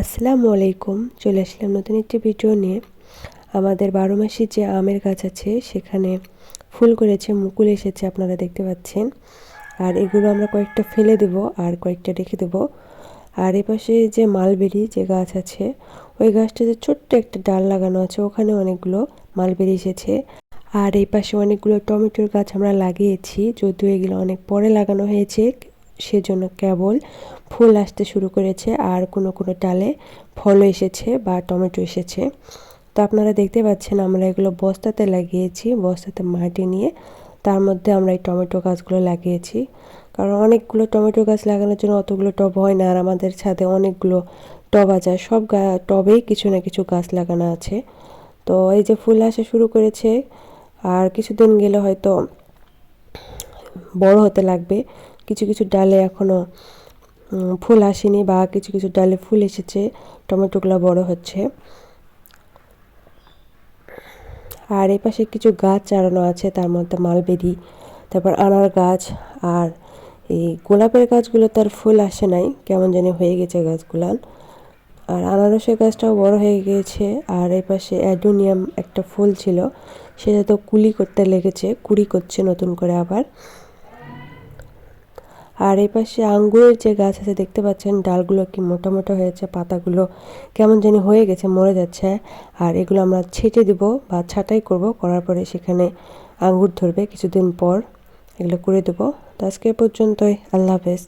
আসসালামু আলাইকুম, চলে আসলাম নতুন একটি ভিডিও নিয়ে। আমাদের বারো মাসি যে আমের গাছ আছে, সেখানে ফুল করেছে, মুকুল এসেছে, আপনারা দেখতে পাচ্ছেন। আর এগুলো আমরা কয়েকটা ফেলে দেব, আর কয়েকটা রেখে দেব। আর এপাশে যে মালবেরি যে গাছ আছে, ওই গাছটাতে ছোট্ট একটা ডাল লাগানো আছে, ওখানে অনেকগুলো মালবেরি এসেছে। আর এই পাশে অনেকগুলো টমেটোর গাছ আমরা লাগিয়েছি, যদিও এগুলো অনেক পরে লাগানো হয়েছে সেজন্য কেবল ফুল আসতে শুরু করেছে আর কোনো কোনো ডালে ফলও এসেছে বা টমেটো এসেছে। তো আপনারা দেখতে পাচ্ছেন আমরা এগুলো বস্তাতে লাগিয়েছি, বস্তাতে মাটি নিয়ে। তার মধ্যে আমরা এই টমেটো গাছগুলো লাগিয়েছি। কারণ অনেকগুলো টমেটো গাছ লাগানোর জন্য অতগুলো টব হয় না, আর আমাদের ছাদে অনেকগুলো টব আছে সব টবেই কিছু না কিছু গাছ লাগানো আছে। তো এই যে ফুল আসা শুরু করেছে, আর কিছুদিন গেলে হয়তো বড় হতে লাগবে। কিছু কিছু ডালে এখনও ফুল আসেনি বা কিছু কিছু ডালে ফুল এসেছে, টমেটোগুলো বড় হচ্ছে। আর এই পাশে কিছু গাছ চারানো আছে, তার মধ্যে মালবেরি, তারপর আনার গাছ, আর এই গোলাপের গাছগুলো তার ফুল আসে নাই, কেমন জানি হয়ে গেছে গাছগুলান আর আনারসের গাছটাও বড় হয়ে গিয়েছে, আর এই পাশে অ্যাডোনিয়াম একটা ফুল ছিল, সেটা তো কুলি করতে লেগেছে, কুড়ি করছে নতুন করে আবার। আর এই পাশে আঙ্গুরের যে গাছ আছে, দেখতে পাচ্ছেন ডালগুলো কি মোটা মোটা হয়েছে, পাতাগুলো কেমন জানি হয়ে গেছে, মরে যাচ্ছে। আর এগুলো আমরা ছেটে দিব বা ছাটাই করব, করার পরে সেখানে আঙ্গুর ধরবে কিছুদিন পর। এগুলো করে দেবো। তো আজকে পর্যন্তই, আল্লাহ হাফেজ।